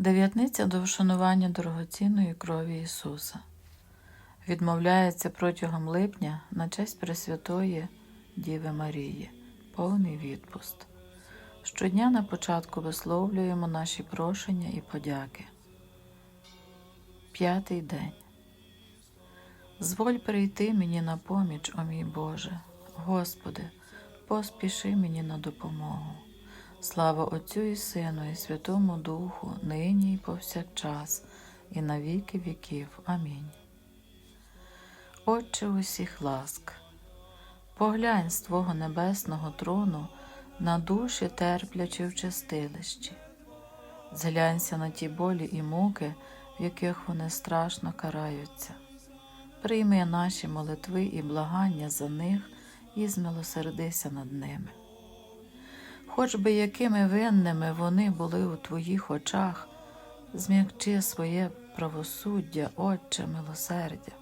Дев'ятниця до вшанування дорогоцінної крові Ісуса відмовляється протягом липня на честь Пресвятої Діви Марії, повний відпуст. Щодня на початку висловлюємо наші прошення і подяки. П'ятий день. Зволь прийти мені на поміч, о мій Боже, Господи, поспіши мені на допомогу. Слава Отцю і Сину, і Святому Духу, нині і повсякчас, і на віки віків. Амінь. Отче усіх ласк, поглянь з Твого небесного трону на душі терплячі в чистилищі. Зглянься на ті болі і муки, в яких вони страшно караються. Прийми наші молитви і благання за них і змилосердися над ними. Хоч би якими винними вони були у Твоїх очах, зм'якчи своє правосуддя, Отче милосердя.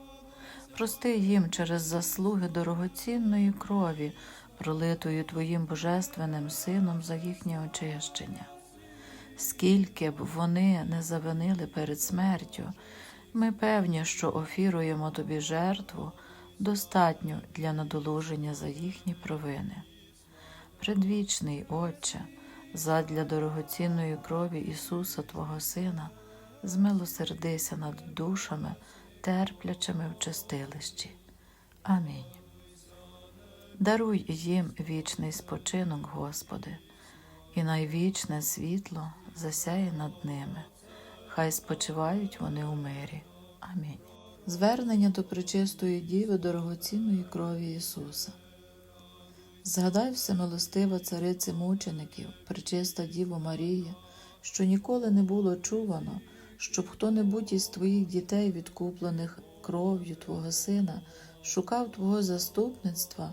Прости їм через заслуги дорогоцінної крові, пролитої Твоїм Божественним Сином за їхнє очищення. Скільки б вони не завинили перед смертю, ми певні, що офіруємо Тобі жертву, достатню для надолуження за їхні провини. Предвічний Отче, задля дорогоцінної крові Ісуса Твого Сина, змилосердися над душами, терплячими в чистилищі. Амінь. Даруй їм вічний спочинок, Господи, і найвічне світло засяє над ними. Хай спочивають вони у мирі. Амінь. Звернення до пречистої Діви дорогоцінної крові Ісуса. Згадай всемилостива цариці мучеників, пречиста Діво Марія, що ніколи не було чувано, щоб хто-небудь із твоїх дітей, відкуплених кров'ю Твого Сина, шукав Твого заступництва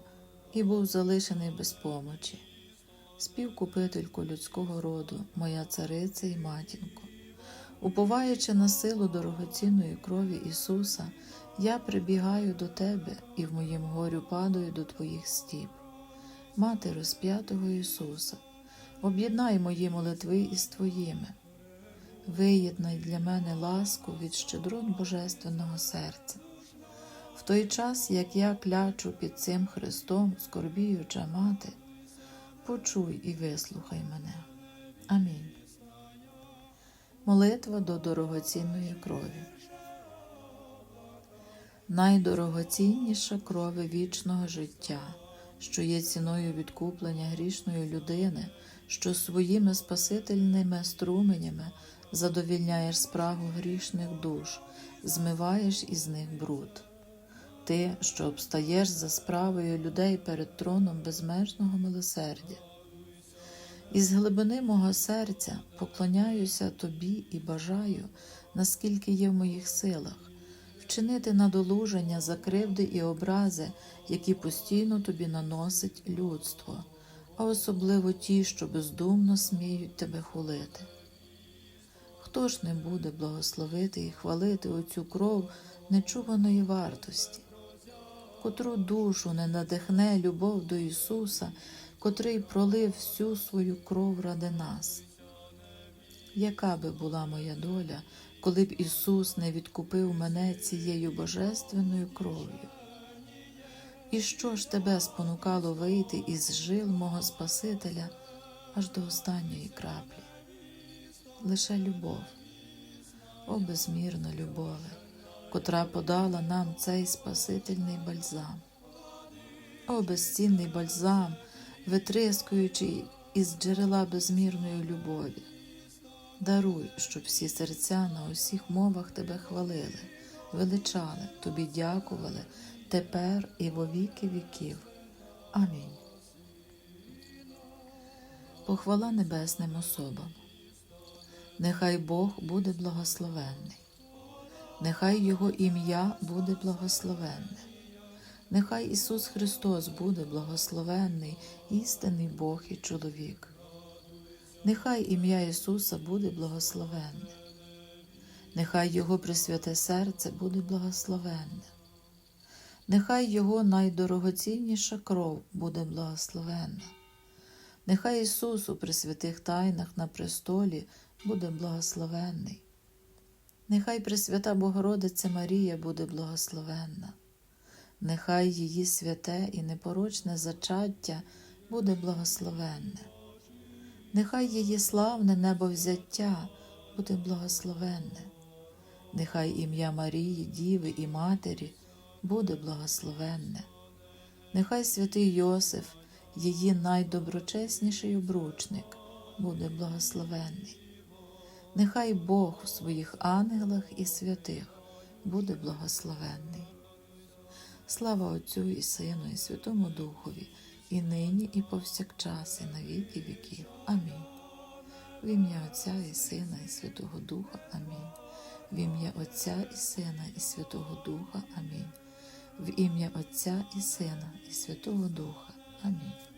і був залишений без помочі. Співкупительку людського роду, моя цариця і матінко. Уповаючи на силу дорогоцінної крові Ісуса, я прибігаю до Тебе і в моїм горю падаю до Твоїх стіп. Мати розп'ятого Ісуса, об'єднай мої молитви із Твоїми, виєднай для мене ласку від щедрот Божественного серця. В той час, як я клячу під цим Христом, скорбіюча мати, почуй і вислухай мене. Амінь. Молитва до дорогоцінної крові. Найдорогоцінніша крови вічного життя, що є ціною відкуплення грішної людини, що своїми спасительними струменями задовільняєш спрагу грішних душ, змиваєш із них бруд. Ти, що обстаєш за справою людей перед троном безмежного милосердя. Із глибини мого серця поклоняюся тобі і бажаю, наскільки є в моїх силах, вчинити надолуження за кривди і образи, які постійно тобі наносить людство, а особливо ті, що бездумно сміють тебе хулити. Хто ж не буде благословити і хвалити оцю кров нечуваної вартості, котру душу не надихне любов до Ісуса? котрий пролив всю свою кров ради нас. Яка би була моя доля, коли б Ісус не відкупив мене цією божественною кров'ю? І що ж тебе спонукало вийти із жил мого Спасителя аж до останньої краплі? Лише любов, о безмірна любове, котра подала нам цей Спасительний бальзам. О безцінний бальзам, витрискуючи із джерела безмірної любові. Даруй, щоб всі серця на усіх мовах тебе хвалили, величали, тобі дякували тепер і во віки віків. Амінь. Похвала небесним особам. Нехай Бог буде благословенний, нехай Його ім'я буде благословенне. Нехай Ісус Христос буде благословенний, істинний Бог і чоловік. Нехай ім'я Ісуса буде благословенне, нехай Його присвяте серце буде благословенне, нехай Його найдорогоцінніша кров буде благословенна, Нехай Ісус у пресвятих тайнах на престолі буде благословенний. Нехай Пресвята Богородиця Марія буде благословенна. Нехай її святе і непорочне зачаття буде благословенне. Нехай її славне небовзяття буде благословенне. Нехай ім'я Марії, Діви і Матері буде благословенне. Нехай святий Йосиф, її найдоброчесніший обручник, буде благословенний. Нехай Бог у своїх ангелах і святих буде благословенний. Слава Отцю і Сину, і Святому Духові, і нині, і повсякчас, і на віки віків. Амінь. В ім'я Отця і Сина, і Святого Духа. Амінь. В ім'я Отця і Сина, і Святого Духа. Амінь. В ім'я Отця і Сина, і Святого Духа. Амінь.